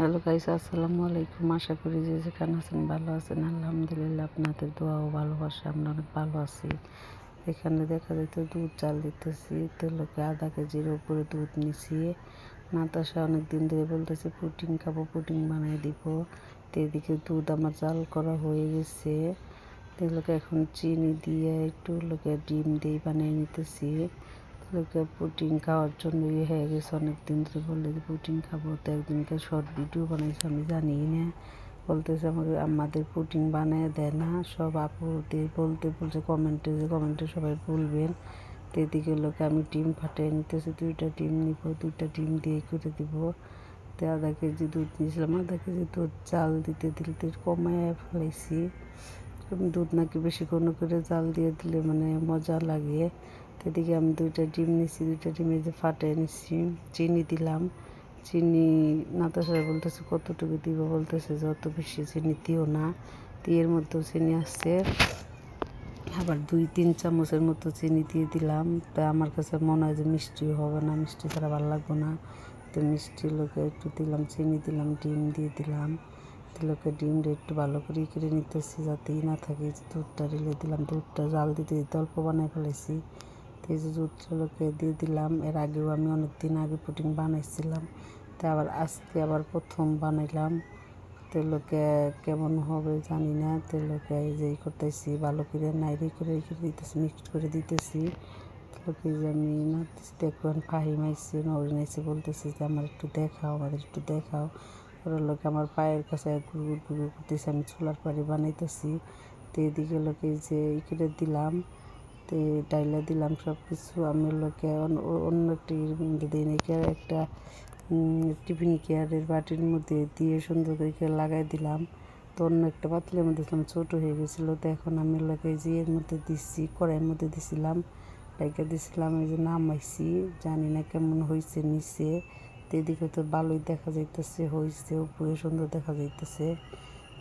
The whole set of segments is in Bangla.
হ্যালো গাইস, আসসালামু আলাইকুম। আশা করি যে যেখানে আছেন ভালো আছেন। আলহামদুলিল্লাহ আপনাদের দোয়া ও ভালোবাসা, আমরা অনেক ভালো আছি। এখানে দেখা যেত দুধ চাল দিতেছি। তো লোকে আধা কেজির উপরে দুধ মিশিয়ে নাতাশা অনেক দিন ধরে বলতেছে পুটিং খাব পুটিং বানিয়ে দিব। তো এদিকে দুধ আমার জাল করা হয়ে গেছে। তো লোকে এখন চিনি দিয়ে একটু লোকে ডিম দিয়ে বানিয়ে নিতেছি। লোকে পুটিং খাওয়ার জন্য ইয়ে হয়ে গেছে অনেক দিন ধরে বললে যে পুটিং খাব, তো একদিনকে শর্ট ভিডিও বানাইছে, আমি জানি না। বলতেছে আমাকে আমাদের পুটিং বানিয়ে দেয় না, সব আপুদের বলতে বলছে কমেন্টে যে কমেন্টে সবাই বলবেন। তো এদিকে লোকে আমি ডিম ফাটিয়ে নিতেছি, দুইটা ডিম নিব, দুইটা ডিম দিয়ে করে দিব। তো আধা কেজি দুধ নিয়েছিলাম, আধা কেজি দুধ চাল দিতে দিতে কমায় ফেলাইছি। দুধ নাকি বেশিক্ষণ করে জাল দিয়ে দিলে মানে মজা লাগে। এদিকে আমি দুইটা ডিম নিছি, দুইটা ডিমে যে ফাটিয়ে নিছি। চিনি দিলাম। চিনি নাতাশারা বলতেছে, কতটুকু দিব? বলতেছে যত বেশি চিনি দিও না। এর মধ্যেও চিনি আসছে। আবার দুই, তিন চামচের মতো চিনি দিয়ে দিলাম। তা আমার কাছে মনে হয় যে মিষ্টি হবে না। মিষ্টি ছাড়া ভালো লাগবে না। তো মিষ্টি লোকে একটু দিলাম, চিনি দিলাম, ডিম দিয়ে দিলাম। লোকে ডিমটা একটু ভালো করে করে নিতেছি যাতে না থাকে। দুধটা ঢেলে দিলাম, দুধটা জাল দিতে দিতে অল্প বানাই ফেলেছি দুধগুলোকে দিয়ে দিলাম। এর আগেও আমি অনেক দিন আগে পুটিং বানাইছিলাম। তো আবার আজকে আবার প্রথম বানাইলাম। তেলকে কেমন হবে জানি না। তেলকে এই যে করতেছি, ভালো করে নাইরি করে করে দিতেছি মিক্সড করে দিতেছি। তেলকে যে আমি নাড়তেছি দেখবেন ফাহিম আইসে নরিন আইসে বলতেছি যে, আমার একটু দেখাও, আমাদের একটু দেখাও। ওরা লোকে আমার পায়ের কাছে গুড় গুড় করতেছি, আমি চুলার পাড়ি বানাইতেছি। তো এদিকে লোকে যে ই করে দিলাম। তে ডাইলা দিলাম সব কিছু আমি লোকে অন্য একটি দিই একটা টিফিন কেয়ারের বাটির মধ্যে দিয়ে সুন্দর করে লাগাই দিলাম। তো অন্য একটা পাতলের মধ্যে দিলাম ছোটো হয়ে গেছিল। তো এখন আমি লোকে এর মধ্যে দিচ্ছি কড়াইয়ের মধ্যে দিছিলাম। ডাইকা দিছিলাম, এই যে নামাইছি। জানি না কেমন হয়েছে নিচে। তো এদিকে তো ভালোই দেখা যাইতেছে হয়েছে উপরে সুন্দর দেখা যাইতেছে।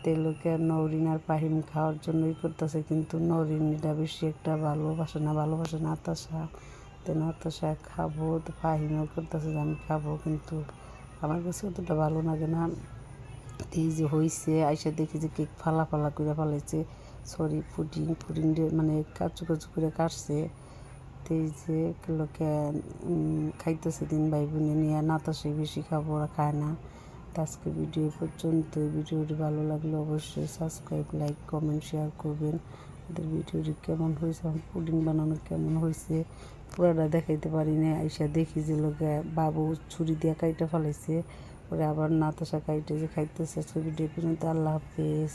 তেলকে নৌরিন আর পাহিম খাওয়ার জন্যই করতেছে, কিন্তু নৌরিনটা বেশি একটা ভালোবাসে না ভালোবাসে না আতাসা তো নাতাসা খাব, তো ফাহিমও করতেছে যে আমি খাব, কিন্তু আমার কাছে অতটা ভালো লাগে না। এই যে হয়েছে আইসা দেখি যে কেক ফালা ফালা করে ফালাইছে, সরি, পুডিং পুডিং মানে কাচু কাচু করে কাটছে। তো এই যে লোকে খাইতেছে দিন ভাই বোনে নিয়ে নাতাসে বেশি খাব, ওরা খায় না। আজকে ভিডিও পর্যন্ত। ভিডিওটি ভালো লাগলে অবশ্যই সাবস্ক্রাইব লাইক কমেন্ট শেয়ার করবেন। আমাদের ভিডিওটি কেমন হয়েছে, আমার পুডিং বানানো কেমন হয়েছে, পুরাটা দেখাইতে পারি না আইসা দেখি যে লোকে বাবু ছুরি দিয়ে কাইটা ফেলাইছে, পরে আবার নাতাসা কাইটে যে খাইতেছে, আজকে ভিডিও পর্যন্ত। আল্লাহ হাফেজ।